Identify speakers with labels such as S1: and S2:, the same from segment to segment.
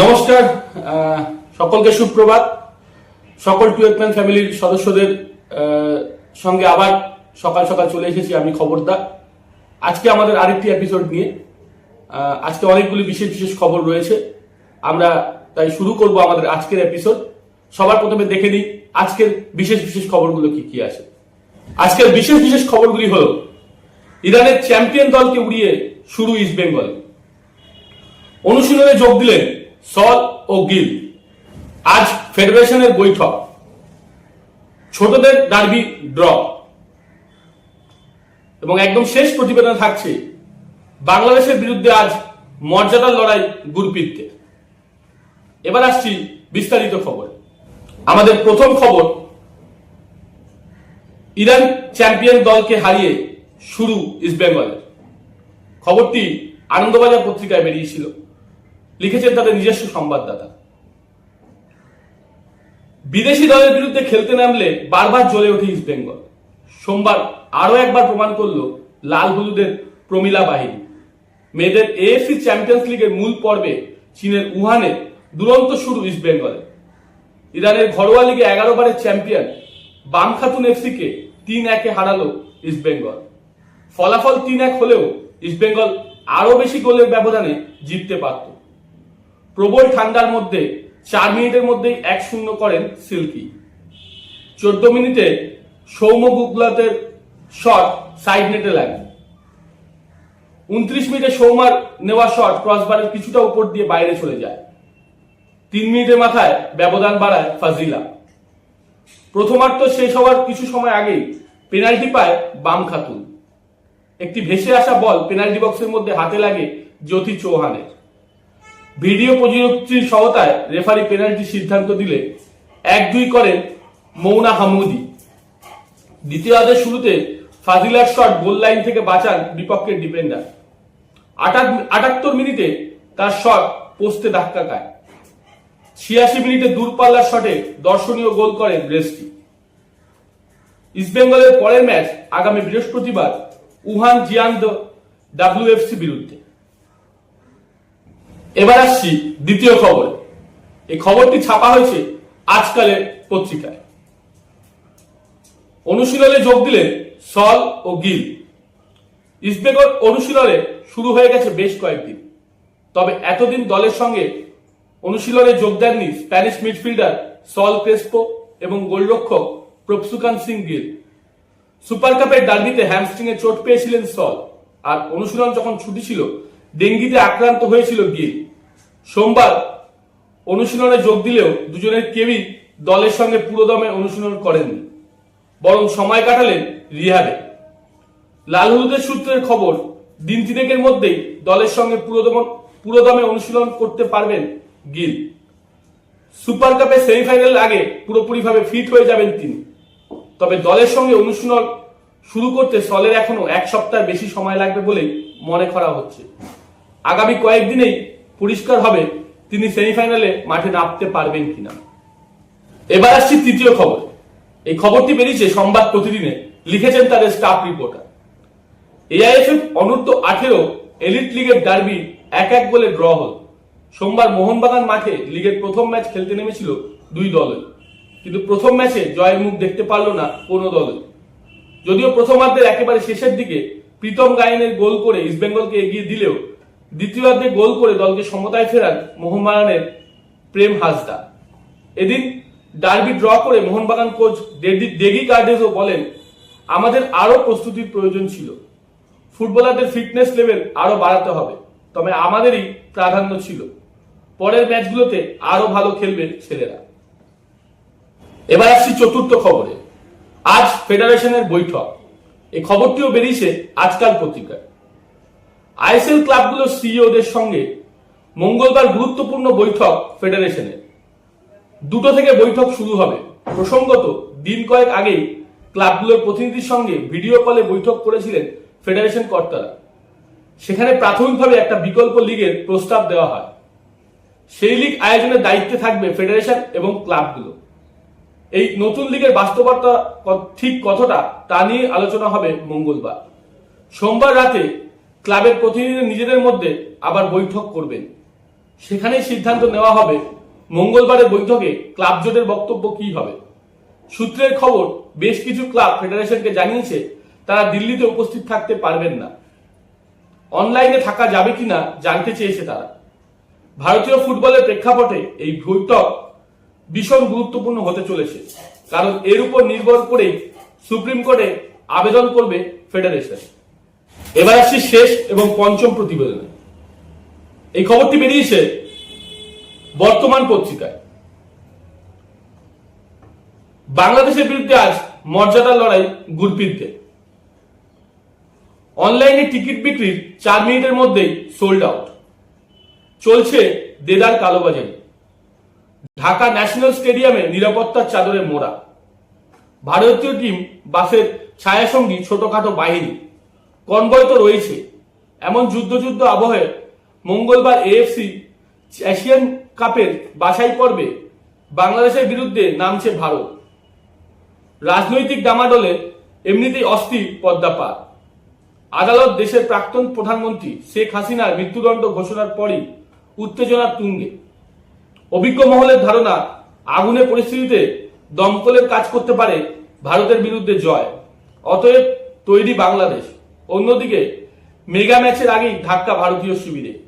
S1: নমস্কার সকলকে সুপ্রভাত। সকল টুয়েলভ ম্যান ফ্যামিলির সদস্যদের সঙ্গে আবার সকাল সকাল চলে এসেছি আমি খবরদার আজকে আমাদের আরেকটি এপিসোড নিয়ে আজকে অনেকগুলি বিশেষ বিশেষ খবর রয়েছে। আমরা তাই শুরু করব আমাদের আজকের এপিসোড সবার প্রথমে দেখে নিই, আজকের বিশেষ বিশেষ খবরগুলো কি কি আছে। আজকের বিশেষ বিশেষ খবরগুলি হল, ইরানের চ্যাম্পিয়ন দলকে উড়িয়ে শুরু ইস্ট বেঙ্গল। অনুশীলনে যোগ দিলেন সল ও গিল। আজ ফেডারেশনের বৈঠক। ছোটদের ডার্বি ড্র। এবং একদম শেষ প্রতিবেদন থাকছে, বাংলাদেশের বিরুদ্ধে আজ মর্যাদার লড়াই গুরপিত্তে এবার আসছি বিস্তারিত খবর। আমাদের প্রথম খবর, ইরান চ্যাম্পিয়ন দলকে হারিয়ে শুরু ইস্টবেঙ্গলের। খবরটি আনন্দবাজার পত্রিকায় বেরিয়েছিল। লিখেছেন তাদের নিজস্ব সংবাদদাতা। বিদেশি দলের বিরুদ্ধে খেলতে নামলে বারবার জ্বলে ওঠে ইস্ট বেঙ্গল সোমবার আরও একবার প্রমাণ করল লাল হলুদের প্রমিলা বাহিনী। মেয়েদের এএফসি চ্যাম্পিয়ন্স লিগের মূল পর্বে চীনের উহানে দুরন্ত শুরু ইস্ট বেঙ্গলে ইরানের ঘরোয়া লিগে এগারো বারের চ্যাম্পিয়ন বাম খাতুন এফসিকে তিন একে হারালো ইস্ট বেঙ্গল ফলাফল তিন এক হলেও ইস্ট বেঙ্গল আরও বেশি গোলের ব্যবধানে জিততে পারত। প্রবল ঠান্ডার মধ্যে চার মিনিটের মধ্যেই এক শূন্য করেন সিল্কি। চোদ্দ মিনিটে সৌম্য গুগলাতের শট সাইড নেটে লাগে। উনত্রিশ মিনিটে সৌমার নেওয়া শট ক্রসবারের কিছুটা উপর দিয়ে বাইরে চলে যায়। তিন মিনিটের মাথায় ব্যবধান বাড়ায় ফাজিলা। প্রথমার্ধ শেষ হওয়ার কিছু সময় আগেই পেনাল্টি পায় বাম খাতুন। একটি ভেসে আসা বল পেনাল্টি বক্সের মধ্যে হাতে লাগে জ্যোতি চৌহানের। ভিডিও প্রযুক্তির সহতায় রেফারি পেনাল্টি সিদ্ধান্ত দিলে এক দুই করেন মৌনা হামুদি। দ্বিতীয়ার্ধের শুরুতে ফাজিলার শট গোল লাইন থেকে বাঁচান বিপক্ষের ডিফেন্ডার। আটাত্তর মিনিটে তার শট পোস্টে ধাক্কা খায়। ছিয়াশি মিনিটে দূরপাল্লার শটে দর্শনীয় গোল করেন ব্রেস্টি ইস্টবেঙ্গলের পরের ম্যাচ আগামী বৃহস্পতিবার উহান জিয়ান্দ ডাব্লিউএফসি বিরুদ্ধে। এবার আসছি দ্বিতীয় খবর। এই খবরটি ছাপা হয়েছে আজকালের পত্রিকায়। অনুশীলনে যোগ দিলেন সল ও গিল। ইস্টবেঙ্গল অনুশীলনে শুরু হয়ে গেছে বেশ কয়েকদিন। তবে এতদিন দলের সঙ্গে অনুশীলনে যোগ দেননি স্প্যানিশ মিডফিল্ডার সল ক্রেসপো এবং গোলরক্ষক প্রপসুকান সিং গিল। সুপার কাপের ডার্বিতে হ্যামস্ট্রিং এ চোট পেয়েছিলেন সল। আর অনুশীলন যখন ছুটি ছিল, ডেঙ্গিতে আক্রান্ত হয়েছিল গিল। সোমবার অনুশীলনে যোগ দিলেও দুজনের কেউই দলের সঙ্গে পুরোদমে অনুশীলন করেননি, বরং সময় কাটালেন রিহাবে লাল হলুদের সূত্রের খবর, দিন তিনেকের মধ্যেই দলের সঙ্গে পুরোদম পুরোদমে অনুশীলন করতে পারবেন গিল। সুপার কাপের সেমিফাইনাল আগে পুরোপুরিভাবে ফিট হয়ে যাবেন তিনি। তবে দলের সঙ্গে অনুশীলন শুরু করতে সলের এখনও এক সপ্তাহ বেশি সময় লাগবে বলেই মনে করা হচ্ছে। আগামী কয়েকদিনেই পরিষ্কার হবে তিনি সেমিফাইনালে মাঠে নামতে পারবেন কিনা। এবার আসছি তৃতীয় খবর। এই খবরটি বেরিয়েছে সংবাদ প্রতিদিনে, লিখেছেন তাদের স্টাফ রিপোর্টার। এআইএফএফ অনূর্ধ্ব আঠেরো এলিট লিগের ডার্বি এক এক গোলে ড্র হল। সোমবার মোহনবাগান মাঠে লিগের প্রথম ম্যাচ খেলতে নেমেছিল দুই দলই। কিন্তু প্রথম ম্যাচে জয়ের মুখ দেখতে পারল না কোনো দলই। যদিও প্রথমার্ধের একেবারে শেষের দিকে প্রীতম গায়নের গোল করে ইস্টবেঙ্গলকে এগিয়ে দিলেও দ্বিতীয়ার্ধে গোল করে দলকে সমতায় ফেরান মোহনবাগানের প্রেম হাসদা। এদিন ডার্বি ড্র করে মোহনবাগান কোচ ডেগি কার্ডেজও বলেন, আমাদের আরও প্রস্তুতির প্রয়োজন ছিল। ফুটবলারদের ফিটনেস লেভেল আরও বাড়াতে হবে, তবে আমাদেরই প্রাধান্য ছিল। পরের ম্যাচগুলোতে আরও ভালো খেলবে ছেলেরা। এবার আসছি চতুর্থ খবরে। আজ ফেডারেশনের বৈঠক। এই খবরটিও বেরিয়েছে আজকাল পত্রিকায়। আইএসএল ক্লাবগুলোর সিইওদের সঙ্গে মঙ্গলবার গুরুত্বপূর্ণ বৈঠক ফেডারেশনে। দুটো থেকে বৈঠক শুরু হবে। প্রসঙ্গত, দিন কয়েক আগেই ক্লাবগুলোর প্রতিনিধির সঙ্গে ভিডিও কলে বৈঠক করেছিলেন ফেডারেশন কর্তারা। সেখানে প্রাথমিকভাবে একটা বিকল্প লিগের প্রস্তাব দেওয়া হয়। সেই লিগ আয়োজনের দায়িত্বে থাকবে ফেডারেশন এবং ক্লাবগুলো। এই নতুন লিগের বাস্তবতা ঠিক কতটা তা নিয়ে আলোচনা হবে মঙ্গলবার। সোমবার রাতে ক্লাবের প্রতিনিধিদের নিজেদের মধ্যে আবার বৈঠক করবেন। সেখানেই সিদ্ধান্ত নেওয়া হবে মঙ্গলবারের বৈঠকে ক্লাব জোটের বক্তব্য কি হবে। সূত্রের খবর, বেশ কিছু ক্লাব ফেডারেশনকে জানিয়েছে, তারা দিল্লিতে উপস্থিত থাকতে পারবেন না। অনলাইনে থাকা যাবে কিনা জানতে চেয়েছে তারা। ভারতীয় ফুটবলের প্রেক্ষাপটে এই বৈঠক ভীষণ গুরুত্বপূর্ণ হতে চলেছে, কারণ এর উপর নির্ভর করে সুপ্রিম কোর্টে আবেদন করবে ফেডারেশন। এবার আসছি শেষ এবং পঞ্চম প্রতিবেদনে। এই খবরটি বেরিয়েছে বর্তমান পত্রিকায়। বাংলাদেশের বিরুদ্ধে আজ মর্যাদার লড়াই গুরপ্রীতদের অনলাইনে টিকিট বিক্রির চার মিনিটের মধ্যেই সোল্ড আউট চলছে দেদার কালোবাজারি। ঢাকা ন্যাশনাল স্টেডিয়ামে নিরাপত্তার চাদরে মোড়া। ভারতীয় টিম বাসের ছায়াসঙ্গী ছোটখাটো বাহিনী কনভয় তো রয়েছে। এমন যুদ্ধ যুদ্ধ আবহে মঙ্গলবার এএফসি এশিয়ান কাপের বাছাই পর্বে বাংলাদেশের বিরুদ্ধে নামছে ভারত। রাজনৈতিক ডামাডোলে এমনিতেই অস্থির পদ্মা পার আদালত দেশের প্রাক্তন প্রধানমন্ত্রী শেখ হাসিনার মৃত্যুদণ্ড ঘোষণার পরই উত্তেজনার তুঙ্গে। অভিজ্ঞ মহলের ধারণা, আগুনে পরিস্থিতিতে দমকলের কাজ করতে পারে ভারতের বিরুদ্ধে জয়। অতএব তৈরি বাংলাদেশ। অন্যদিকে, মেগা ম্যাচের আগেই ধাক্কা ভারতীয় শিবিরে।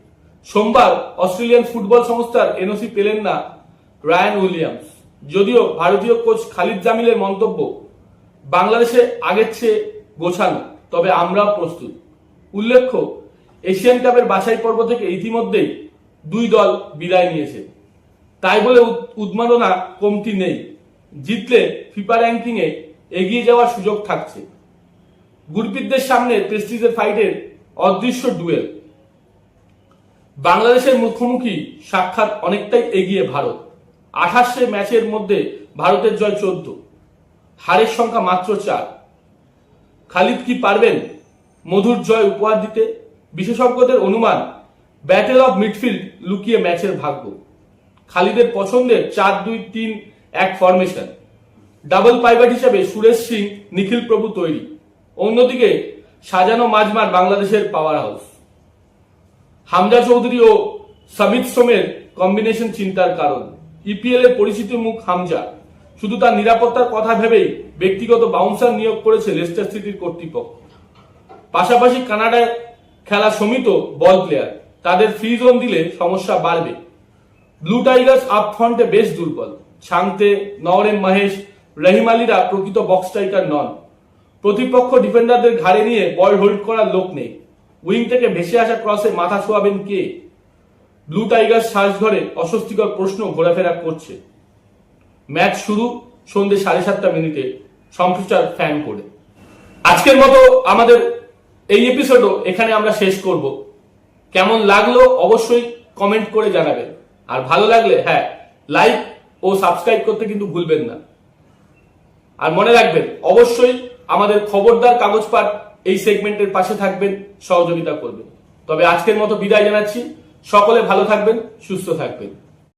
S1: সোমবার অস্ট্রেলিয়ান ফুটবল সংস্থার এনওসি পেলেন না রায়ান উইলিয়ামস। যদিও ভারতীয় কোচ খালিদ জামিলের মন্তব্য, বাংলাদেশে আগের চেয়ে গোছানো, তবে আমরাও প্রস্তুত। উল্লেখ্য, এশিয়ান কাপের বাছাই পর্ব থেকে ইতিমধ্যেই দুই দল বিদায় নিয়েছে। তাই বলে উদ- উন্মাদনা কমতি নেই। জিতলে ফিফা র্যাঙ্কিংয়ে এগিয়ে যাওয়ার সুযোগ থাকছে। গুরপ্রীতদের সামনে প্রেস্টিজের ফাইটের অদৃশ্য ডুয়েল। বাংলাদেশের মুখোমুখি সাক্ষাৎ অনেকটাই এগিয়ে ভারত। আঠাশে ম্যাচের মধ্যে ভারতের জয় চোদ্দ। হারের সংখ্যা মাত্র চার। খালিদ কি পারবেন মধুর জয় উপহার দিতে? বিশেষজ্ঞদের অনুমান ব্যাটেল অফ মিডফিল্ড লুকিয়ে ম্যাচের ভাগ্য। খালিদের পছন্দের চার, দুই, তিন, এক ফরমেশন ডাবল পাইভাট হিসেবে সুরেশ সিং, নিখিল প্রভু তৈরি। অন্যদিকে সাজানো মাঝমার বাংলাদেশের পাওয়ার হাউস হামজা চৌধুরী ও সামিত সোমের কম্বিনেশন চিন্তার কারণ। ইপিএল এর পরিচিত মুখ হামজা। শুধু তার নিরাপত্তার কথা ভেবেই ব্যক্তিগত বাউন্সার নিয়োগ করেছে লেস্টার সিটির কর্তৃপক্ষ। পাশাপাশি কানাডায় খেলা সমিত বল প্লেয়ার তাদের ফ্রি জোন দিলে সমস্যা বাড়বে। ব্লু টাইগার্স আপ ফ্রন্টে বেশ দুর্বল। ছাংতে নওরেম মাহেশ, রহিম আলীরা প্রকৃত বক্স স্ট্রাইকার নন। প্রতিপক্ষ ডিফেন্ডারদের ঘাড়ে নিয়ে বল হোল্ড করার লোক নেই। উইং থেকে ভেসে আসা ক্রসে মাথা ছোঁয়াবেন কে? ব্লু টাইগার শ্বাস শ্বাসঘরে অস্বস্তিকর প্রশ্ন ঘোরাফেরা করছে। ম্যাচ শুরু সন্ধ্যে সাড়ে সাতটা মিনিটে, সম্প্রচার ফ্যান করে। আজকের মতো আমাদের এই এপিসোডও এখানে আমরা শেষ করব। কেমন লাগল অবশ্যই কমেন্ট করে জানাবেন। আর ভালো লাগলে হ্যাঁ লাইক ও সাবস্ক্রাইব করতে কিন্তু ভুলবেন না। আর মনে রাখবেন, অবশ্যই আমাদের খবরদার কাগজ পাঠ এই সেগমেন্টের পাশে থাকবেন, সহযোগিতা করবেন। তবে আজকের মতো বিদায় জানাচ্ছি। সকলে ভালো থাকবেন, সুস্থ থাকবেন।